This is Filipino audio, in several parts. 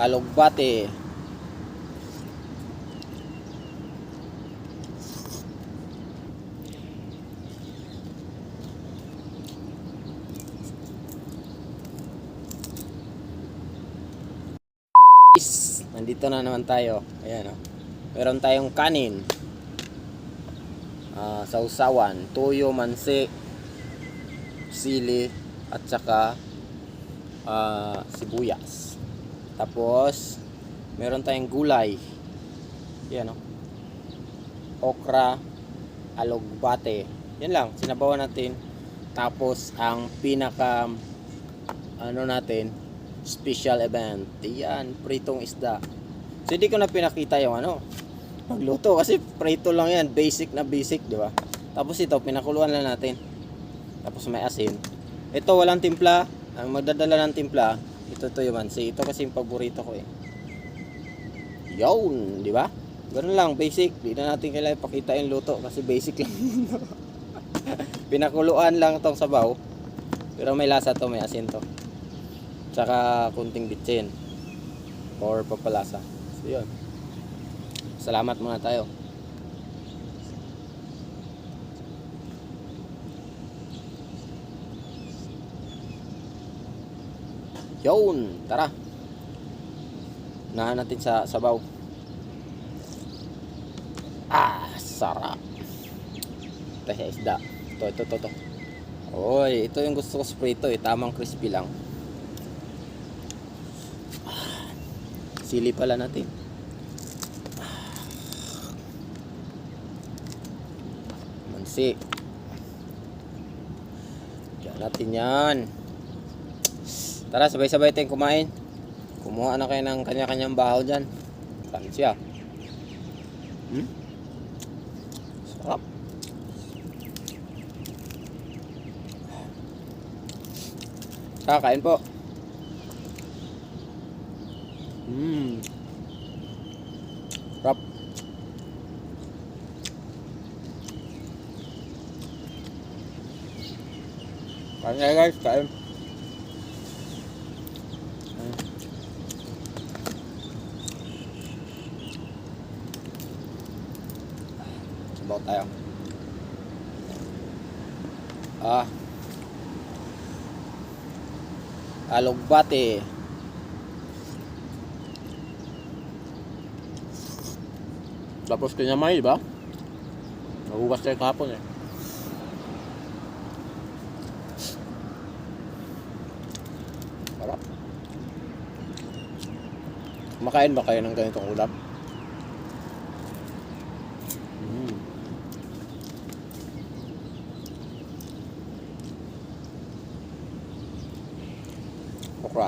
Alugbate. Nandito na naman tayo. Ayan o. Meron tayong kanin. Ah, sausawan, tuyo, mansi, sili, at saka ah, sibuyas. Tapos, meron tayong gulay. Yan o. Okra, alogbate. Yan lang, sinabawan natin. Tapos, ang pinaka ano natin, special event. Yan, pritong isda. So, hindi ko na pinakita yung ano, pagluto. Kasi prito lang yan, basic na basic, di ba? Tapos ito, pinakuluan lang natin. Tapos may asin. Ito, walang timpla. Ang magdadala ng timpla, ito to yung mansi. Ito kasi yung paborito ko eh. Yun, di ba? Ganun lang, basic. Di na natin kailangan pakita yung luto kasi basic lang. Pinakuluan lang tong sabaw. Pero may lasa to, may asin to. Tsaka kunting bitsin. Or papalasa. So yun. Salamat muna tayo. Yun, tara. Unahan natin sa sabaw. Ah, sarap. Ito isda. Ito, ito, ito, ito. Oy, ito yung gusto ko sa prito eh. Tamang crispy lang. Ah, Sili pala natin. Mansi. Diyan natin yan. Tara, sabay-sabay tayong kumain. Kumuha na kayo ng kanya-kanyang bahaw dyan. Tansya. Hmm? Sarap. Kakain po. Hmm. Sarap. Kain guys, kain. Hmm. Sabaw tayo. Ah. Alugbate. Tapos kinamay, di ba? Nagugas tayo kahapon eh. Sarap. Makain ba kayo ng ganitong ulam? Mm. Okra.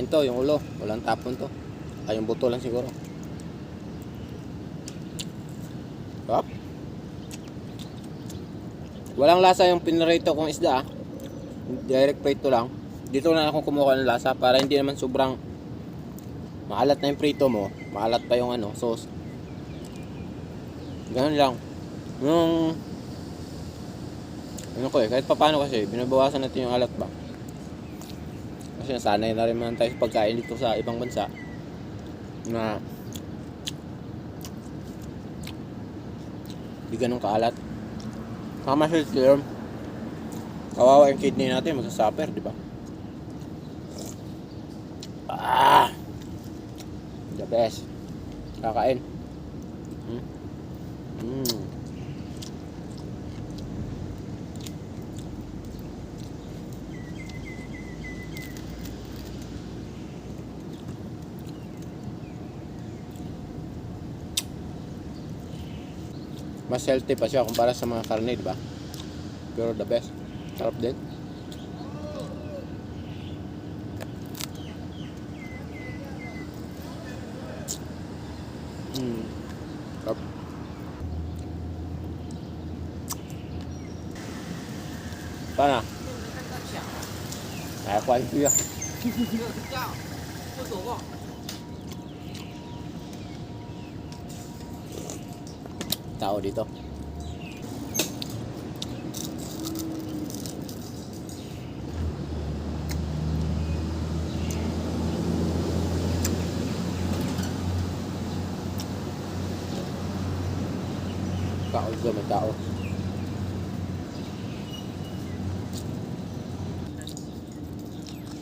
Kain to, yung ulo. Walang tapon to. Ay, yung buto lang siguro. Sarap. Walang lasa yung pinrito kong isda. ah. Direct prito lang. Dito na ako kumuha ng lasa para hindi naman sobrang maalat na yung prito mo. Maalat pa yung ano, sauce. Ganun lang. Yung ano ko eh, kahit paano kasi, binabawasan natin yung alat ba? Kasi na rin naman tayo sa pagkain dito sa ibang bansa na di ganun kaalat. Tama siya clear. Kawawa yung kidney natin, magsasuffer, di ba? Ah! The best. Kakain. Hmm? Hmm. Mas healthy pa siya kumpara sa mga karne, di ba? Pero the best. Sarap din. Mm. Sarap. Paano? Ay, kuwan ko yan. 不走吧。 tao dito. Tao dito may tao.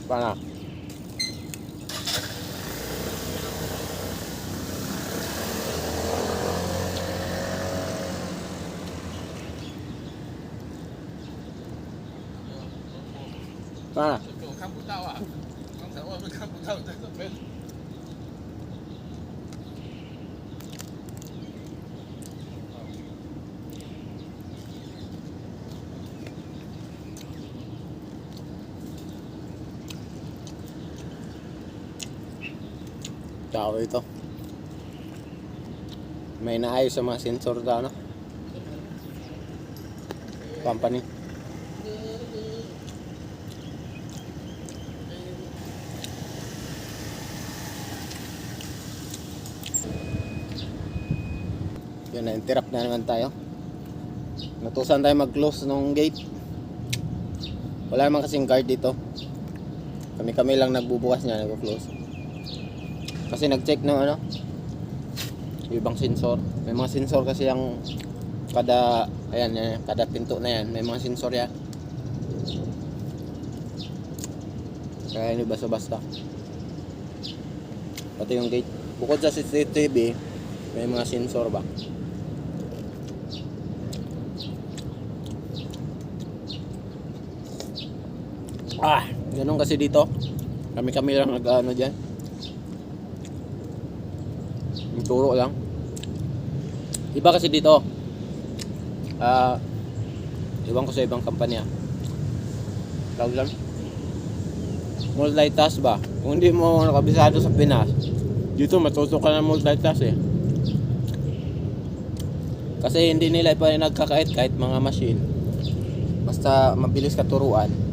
Paano? Paano? 这个我看不到啊，刚才外面看不到，在这边。 Tao ito. May naayos sa mga sensor na ano. Company. Yun na, interrupt na naman tayo. Natusan tayo mag-close ng gate. Wala naman kasing guard dito. Kami-kami lang nagbubukas niya, nag-close. Kasi nag-check ng ano, ibang sensor. May mga sensor kasi yung kada, ayan, yan, kada pinto na yan, may mga sensor yan. Kaya hindi basta-basta. Pati yung gate. Bukod sa CCTV, may mga sensor ba? Ah, ganun kasi dito. Kami-kami lang nag-ano dyan. Yung turo lang. Iba kasi dito. Ah, iwan ko sa ibang kampanya. Tawag lang. Multitask ba? Kung hindi mo nakabisado sa Pinas, dito matuto ka ng multitask eh. Kasi hindi nila pa nagkakait kahit mga machine. Basta mabilis ka turuan.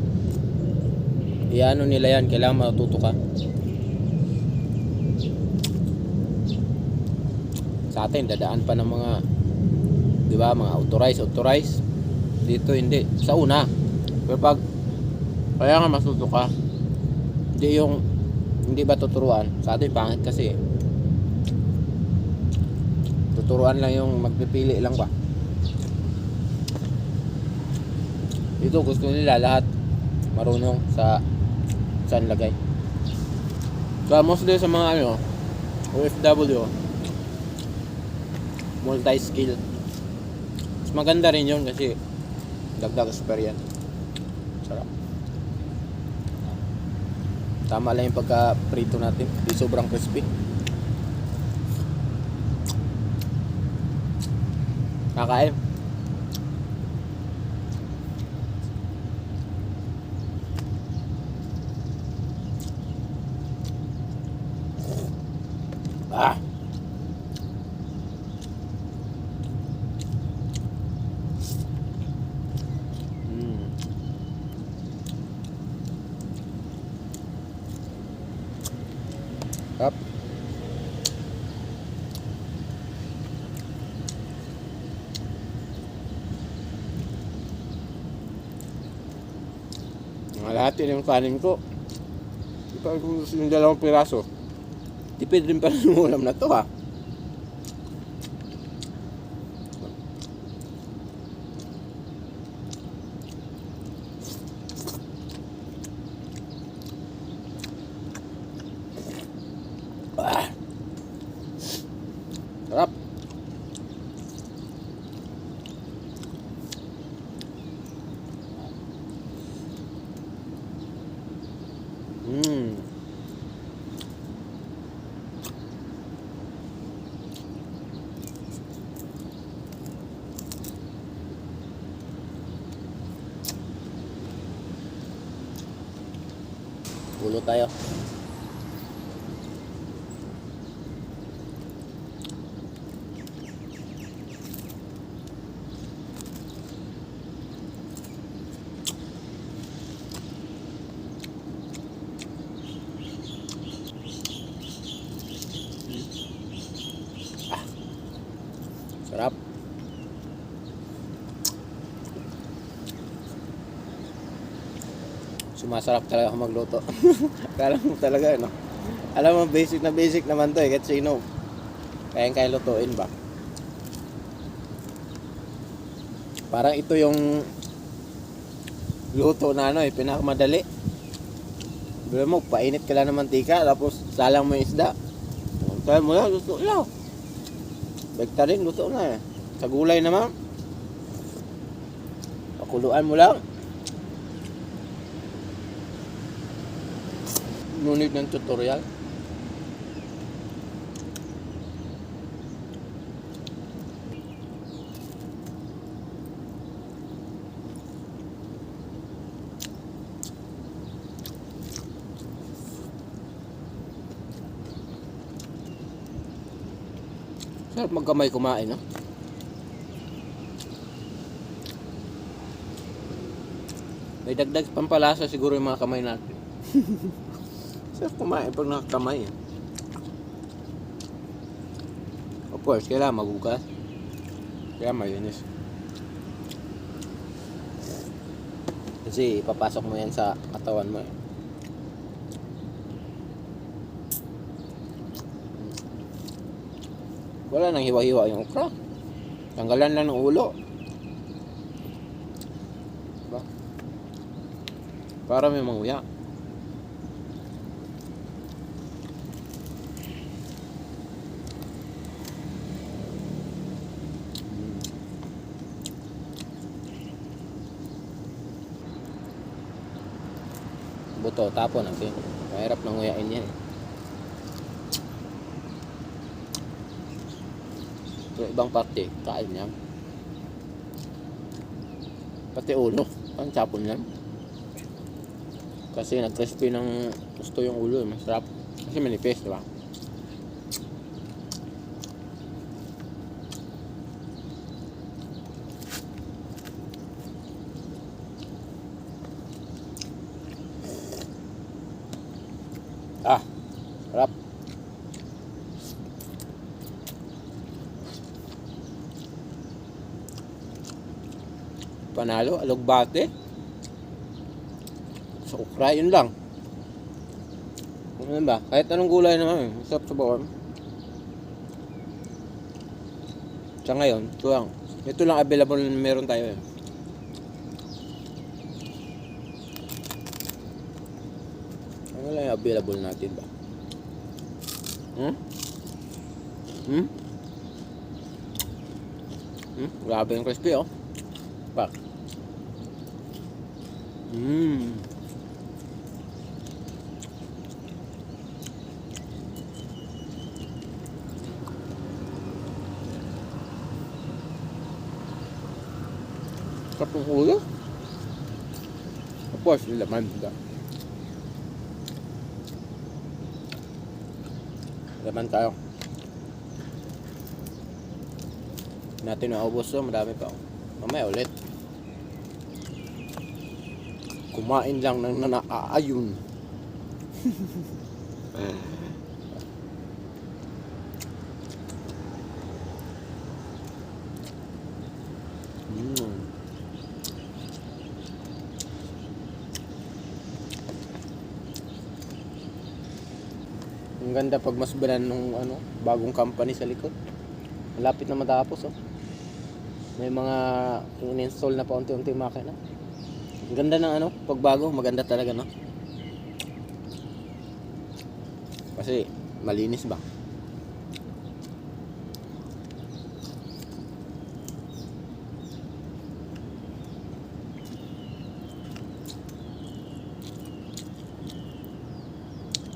Iano nila yan, kailangan matuto ka. Sa atin, dadaan pa ng mga, di ba, mga authorized, authorized. Dito hindi. Sa una. Pero pag, kaya nga matuto ka. Hindi yung, hindi ba tuturuan? Sa atin, pangit kasi eh. Tuturuan lang yung magpipili lang ba. Dito gusto nila lahat marunong sa saan lagay. So mostly sa mga ano, OFW, multi-skill. Mas maganda rin yun kasi dagdag experience. Sarap. Tama lang yung pagka-prito natin. Di sobrang crispy. Kakain. Mga lahat yun yung kanin ko. Gusto yung dalawang piraso. Tipid rin pala ng ulam na to ha. Ah. Sarap. Mmm. Ulo tayo. Sarap. Sumasarap talaga ako magluto. Akala mo talaga, no? Alam mo, basic na basic naman to eh, kahit sino. Kaya kaya lutuin ba? Parang ito yung luto na ano eh, pinakamadali. Bila mo, painit ka lang ng mantika, tapos salang mo yung isda. Kaya mo lang, luto na. Bekta rin, luto na eh. Sa gulay naman. Pakuluan mo lang. Ngunit ng tutorial. Sarap magkamay kumain, no? May dagdag pampalasa siguro yung mga kamay natin. Sarap kumain pag nakakamay. eh. Of course, kailangan magugas. Kaya mayronis. Kasi ipapasok mo yan sa katawan mo eh. Wala nang hiwa-hiwa yung okra. Tanggalan lang ng ulo. Diba? Para may manguya. Buto, tapon natin. Mahirap nang nguyain yan. Yung ibang parte, kain niya. Pati ulo, ang tapon niya. Kasi nag-crispy ng gusto yung ulo, eh, masarap. Kasi manipis, di? Ah, sarap. Panalo, alugbate. Sa ukra, yun lang. Ano ba? Kahit anong gulay naman, eh. masarap sa bawang. Sa ngayon, ito lang. Ito lang available na meron tayo eh. Ano lang yung available natin ba? Hmm? Hmm? Hmm? Grabe yung crispy oh. Pak. Mmm. Sarap ng ulo. Tapos, laman. Diba? Laman tayo. Natin naubos so, madami pa. Mamaya ulit. Kumain lang ng nanaayon. mm. Ang ganda pag masbalan nung ano, bagong company sa likod. Malapit na matapos oh. May mga in-install na paunti-unti yung makina. Ganda ng ano, pagbago, maganda talaga no. Kasi malinis ba?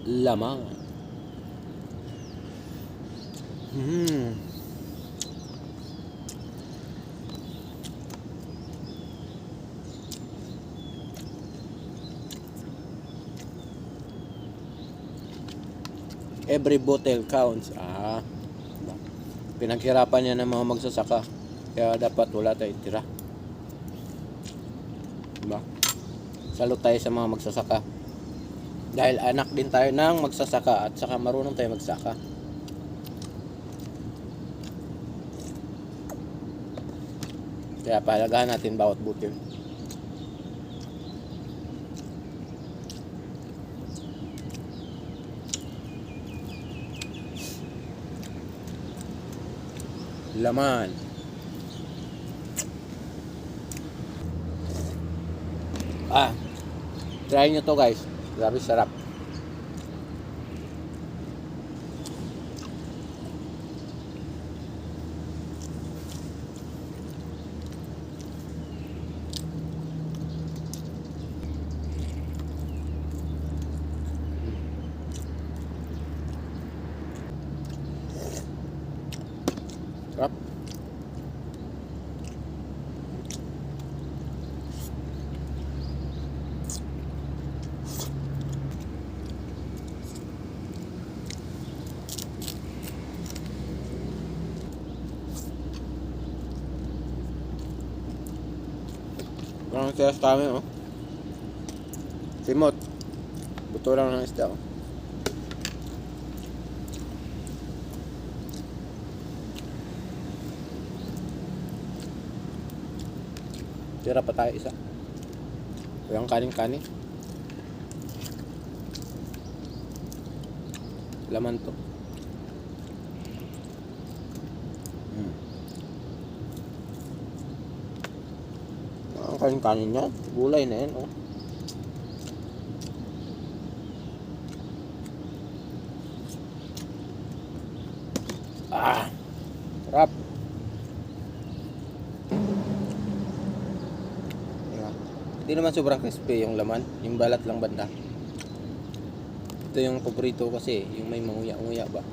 Lamang. Hmm. Every bottle counts. Ah. diba? Pinaghirapan niya ng mga magsasaka. Kaya dapat wala tayong tira. Diba? Salute tayo sa mga magsasaka. Dahil anak din tayo ng magsasaka at saka marunong tayo magsaka. Kaya pahalagahan natin bawat butil. laman. Ah, try nyo to guys. Grabe sarap. Sila sa kami, oh. Simot. Buto lang ng isda, oh. Tira pa tayo isa. Walang kanin-kanin. Laman to. Kanin-kanin niya. Gulay na yan, oh. Ah! Sarap! Hindi naman sobrang crispy yung laman. Yung balat lang banda. Ito yung paborito kasi, yung may manguya-nguya ba.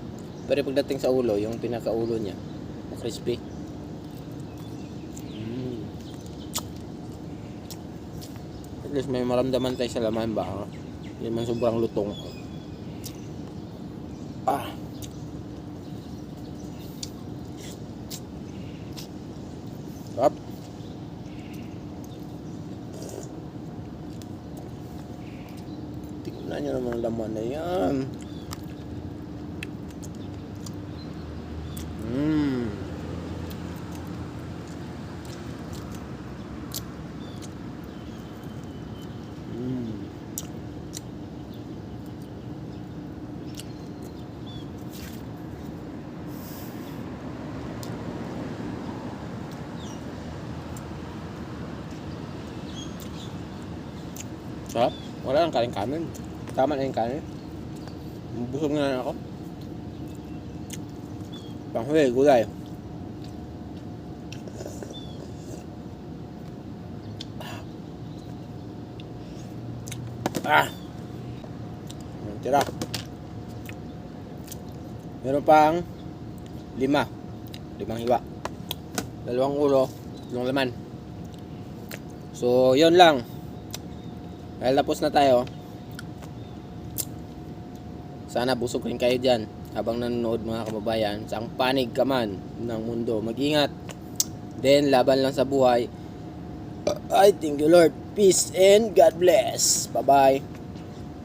Pero pagdating sa ulo, yung pinakaulo niya, crispy. Mm. At least may maramdaman tayo sa laman ba? Hindi man sobrang lutong. Ah. Sarap. Tingnan nyo naman ang laman na yan. Mmm. Mmm. Sarap. Wala lang kanin kanin. Tama na yung kanin. Busog na ako. Panghuli, gulay. Ah! Tira. Meron pang lima. Limang hiwa. Dalawang ulo, dalawang laman. So, yon lang. Dahil tapos na tayo. Sana busog rin kayo dyan habang nanonood mga kababayan. Sa ang panig ka man ng mundo. Mag-ingat. Then, laban lang sa buhay. I thank you Lord. Peace and God bless. Bye-bye.